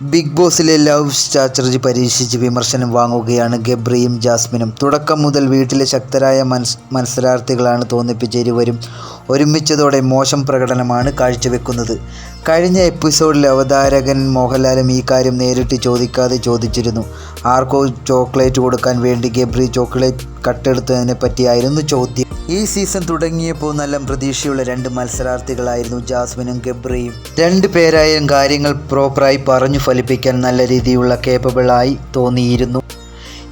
Big ബോസിലെ love strategy പരീക്ഷിച്ച് വിമർശനം വാങ്ങുകയാണ് ഗബ്രിയും ജാസ്മിനും. തുടക്കം മുതൽ വീട്ടിലെ ശക്തരായ മത്സ മത്സരാർത്ഥികളാണ് തോന്നിപ്പിച്ച ഇരുവരും ഒരുമിച്ചതോടെ മോശം പ്രകടനമാണ് കാഴ്ചവെക്കുന്നത്. കഴിഞ്ഞ എപ്പിസോഡിൽ അവതാരകൻ മോഹൻലാലും ഈ കാര്യം നേരിട്ട് ചോദിക്കാതെ ചോദിച്ചിരുന്നു. ആർക്കോ ചോക്ലേറ്റ് കൊടുക്കാൻ വേണ്ടി ഗബ്രി ചോക്ലേറ്റ് കട്ടെടുത്തതിനെ പറ്റിയായിരുന്നു ചോദ്യം. ഈ സീസൺ തുടങ്ങിയപ്പോൾ നല്ല പ്രതീക്ഷയുള്ള രണ്ട് മത്സരാർത്ഥികളായിരുന്നു ജാസ്മിനും ഗബ്രിയും. രണ്ട് പേരായും കാര്യങ്ങൾ പ്രോപ്പറായി പറഞ്ഞു ഫലിപ്പിക്കാൻ നല്ല രീതിയിലുള്ള കേപ്പബിളായി തോന്നിയിരുന്നു.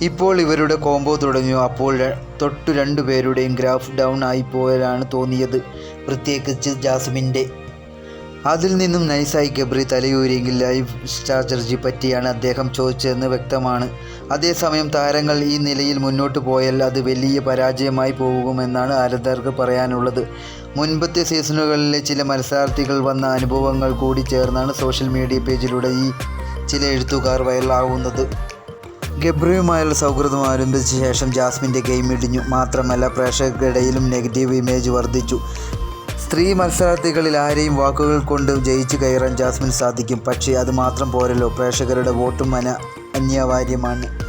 ഇപ്പോൾ ഇവരുടെ കോംബോ തുടങ്ങിയോ അപ്പോൾ തൊട്ടു രണ്ടു പേരുടെയും ഗ്രാഫ് ഡൗൺ ആയി പോയാലാണ് തോന്നിയത്. പ്രത്യേകിച്ച് ജാസ്മിന്റെ. അതിൽ നിന്നും നൈസായി ഗബ്രി തലയൂരിയെങ്കിൽ ലൈഫ് സ്ട്രാറ്റജി പറ്റിയാണ് അദ്ദേഹം ചോദിച്ചതെന്ന് വ്യക്തമാണ്. അതേസമയം താരങ്ങൾ ഈ നിലയിൽ മുന്നോട്ട് പോയാൽ അത് വലിയ പരാജയമായി പോകുമെന്നാണ് ആരാധകർക്ക് പറയാനുള്ളത്. മുൻപത്തെ സീസണുകളിലെ ചില മത്സരാർത്ഥികൾ വന്ന അനുഭവങ്ങൾ കൂടി ചേർന്നാണ് സോഷ്യൽ മീഡിയ പേജിലൂടെ ഈ ചില എഴുത്തുകാർ വൈറലാവുന്നത്. ഗബ്രിയുമായുള്ള സൗഹൃദം ആരംഭിച്ച ശേഷം ജാസ്മിന്റെ ഗെയിം ഇടിഞ്ഞു. മാത്രമല്ല പ്രേക്ഷകർക്കിടയിലും നെഗറ്റീവ് ഇമേജ് വർദ്ധിച്ചു. സ്ത്രീ മത്സരാർത്ഥികളിൽ ആരെയും വാക്കുകൾ കൊണ്ട് ജയിച്ചു കയറാൻ ജാസ്മിൻ സാധിക്കും. പക്ഷേ അത് മാത്രം പോരല്ലോ. പ്രേക്ഷകരുടെ വോട്ടും അന അന്യവാര്യമാണ്.